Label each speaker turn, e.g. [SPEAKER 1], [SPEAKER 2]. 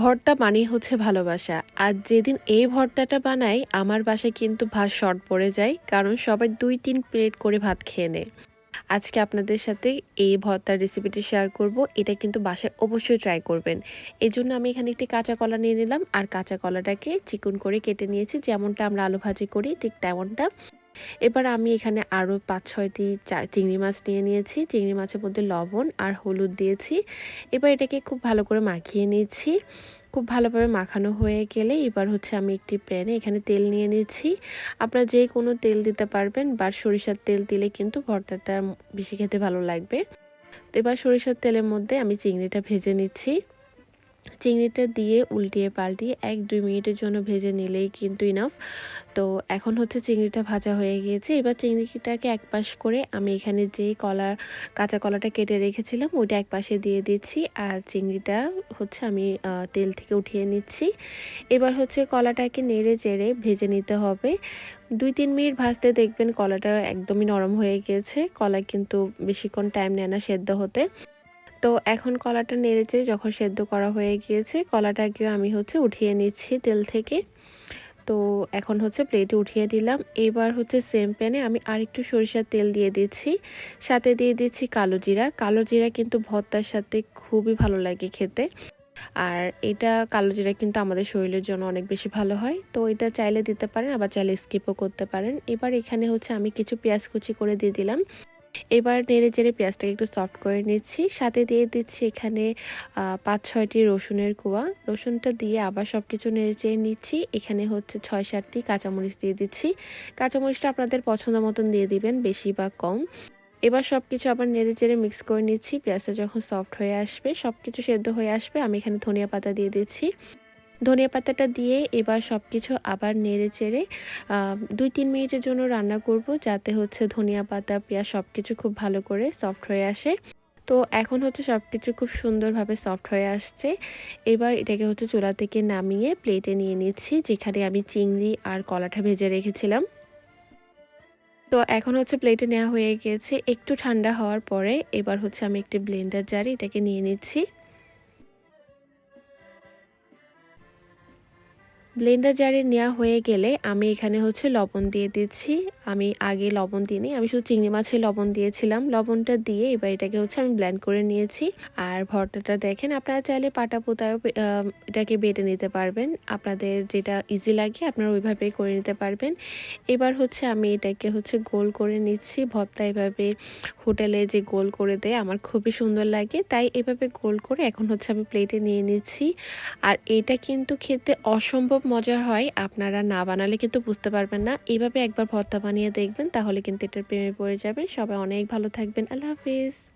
[SPEAKER 1] ভর্তা মানেই হচ্ছে ভালোবাসা। আর যেদিন এই ভর্তাটা বানাই, আমার বাসায় কিন্তু ভাত শর্ট পড়ে যায়, কারণ সবাই দুই তিন প্লেট করে ভাত খেয়ে নেয়। আজকে আপনাদের সাথে এই ভর্তার রেসিপিটি শেয়ার করব, এটা কিন্তু বাসায় অবশ্যই ট্রাই করবেন। এই জন্য আমি এখানে একটি কাঁচা কলা নিয়ে নিলাম, আর কাঁচা কলাটাকে চিকন করে কেটে নিয়েছি, যেমনটা আমরা আলু ভাজি করি, ঠিক তেমনটা। এবার আমি এখানে আরও পাঁচ ছয়টি চিংড়ি মাছ নিয়ে নিয়েছি। চিংড়ি মাছের মধ্যে লবণ আর হলুদ দিয়েছি। এবার এটাকে খুব ভালো করে মাখিয়ে নিয়েছি খুব ভালোভাবে মাখানো হয়ে গেলে এবার হচ্ছে আমি একটি প্যানে এখানে তেল নিয়ে নিচ্ছি। আপনারা যে কোনো তেল দিতে পারবেন বা সরিষার তেল দিলে কিন্তু ভর্তাটা বেশি খেতে ভালো লাগবে। এবার সরিষার তেলের মধ্যে আমি চিংড়িটা ভেজে নিচ্ছি। চিংড়িটা দিয়ে উল্টিয়ে পাল্টিয়ে এক দুই মিনিটের জন্য ভেজে নিলেই কিন্তু ইনাফ তো এখন হচ্ছে চিংড়িটা ভাজা হয়ে গিয়েছে। এবার চিংড়িটাকে এক পাশ করে আমি এখানে যে কলা কাঁচা কলাটা কেটে রেখেছিলাম, ওইটা এক পাশে দিয়ে দিচ্ছি। আর চিংড়িটা হচ্ছে আমি তেল থেকে উঠিয়ে নিচ্ছি। এবার হচ্ছে কলাটাকে নেড়ে চেড়ে ভেজে নিতে হবে। দুই তিন মিনিট ভাজতে দেখবেন কলাটা একদমই নরম হয়ে গিয়েছে। কলা কিন্তু বেশিক্ষণ টাইম নেয় না সেদ্ধ হতে। তো এখন কলাটা নেড়েছে যখন সেদ্ধ করা হয়ে গিয়েছে কলাটাকেও আমি হচ্ছে উঠিয়ে নিচ্ছি তেল থেকে। তো এখন হচ্ছে প্লেটে উঠিয়ে দিলাম এবার হচ্ছে সেম প্যানে আমি আরেকটু সরিষার তেল দিয়ে দিচ্ছি। সাথে দিয়ে দিচ্ছি কালো জিরা। কালো জিরা কিন্তু ভর্তার সাথে খুবই ভালো লাগে খেতে। আর এটা কালো জিরা কিন্তু আমাদের শরীরের জন্য অনেক বেশি ভালো হয়। তো এটা চাইলে দিতে পারেন, আবার চাইলে স্কিপও করতে পারেন। এবার এখানে হচ্ছে আমি কিছু পেঁয়াজ কুচি করে দিয়ে দিলাম। এবার নেড়ে চেড়ে পেঁয়াজটাকে একটু সফট করে নিচ্ছি। সাথে দিয়ে দিচ্ছি এখানে পাঁচ ছয়টি রসুনের কোয়া। রসুনটা দিয়ে আবার সব কিছু নেড়ে চেড়ে নিচ্ছি। এখানে হচ্ছে ছয় সাতটি কাঁচামরিচ দিয়ে দিচ্ছি। কাঁচামরিচটা আপনাদের পছন্দ মতন দিয়ে দিবেন, বেশি বা কম। এবার সব কিছু আবার নেড়ে চেড়ে মিক্স করে নিচ্ছি। পেঁয়াজটা যখন সফট হয়ে আসবে সব কিছু সেদ্ধ হয়ে আসবে, আমি এখানে ধনিয়া পাতা দিয়ে দিচ্ছি। ধনিয়া পাতাটা দিয়ে এবার সব কিছু আবার নেড়ে চেড়ে দুই তিন মিনিটের জন্য রান্না করব যাতে হচ্ছে ধনিয়া পাতা, পেঁয়াজ সব কিছু খুব ভালো করে সফট হয়ে আসে। তো এখন হচ্ছে সব কিছু খুব সুন্দরভাবে সফট হয়ে আসছে। এবার এটাকে হচ্ছে চুলা থেকে নামিয়ে প্লেটে নিয়ে নিচ্ছি, যেখানে আমি চিংড়ি আর কলাটা ভেজে রেখেছিলাম। তো এখন হচ্ছে প্লেটে নেওয়া হয়ে গিয়েছে একটু ঠান্ডা হওয়ার পরে এবার হচ্ছে আমি একটি ব্লেন্ডার জারি এটাকে নিয়ে নিচ্ছি। ব্লেন্ডার জারে নেওয়া হয়ে গেলে আমি এখানে হচ্ছে লবণ দিয়ে দিচ্ছি। আমি আগে লবণ দিইনি, আমি শুধু চিংড়ি মাছের লবণ দিয়েছিলাম। লবণটা দিয়ে এবার এটাকে হচ্ছে আমি ব্ল্যান্ড করে নিয়েছি। আর ভর্তাটা দেখেন, আপনারা চাইলে পাটা পোতায়ও এটাকে বেটে নিতে পারবেন। আপনাদের যেটা ইজি লাগে, আপনারা ওইভাবেই করে নিতে পারবেন। এবার হচ্ছে আমি এটাকে হচ্ছে গোল করে নিচ্ছি। ভর্তা এভাবে হোটেলে যে গোল করে দেয়, আমার খুবই সুন্দর লাগে। তাই এভাবে গোল করে এখন হচ্ছে আমি প্লেটে নিয়ে নিচ্ছি। আর এটা কিন্তু খেতে অসম্ভব মজার হয়, আপনারা না বানালে কিন্তু বুঝতে পারবেন না। এইভাবে একবার ভর্তা বানিয়ে দেখবেন, তাহলে কিন্তু এটার প্রেমে পড়ে যাবেন। সবাই অনেক ভালো থাকবেন। আল্লাহ হাফিজ।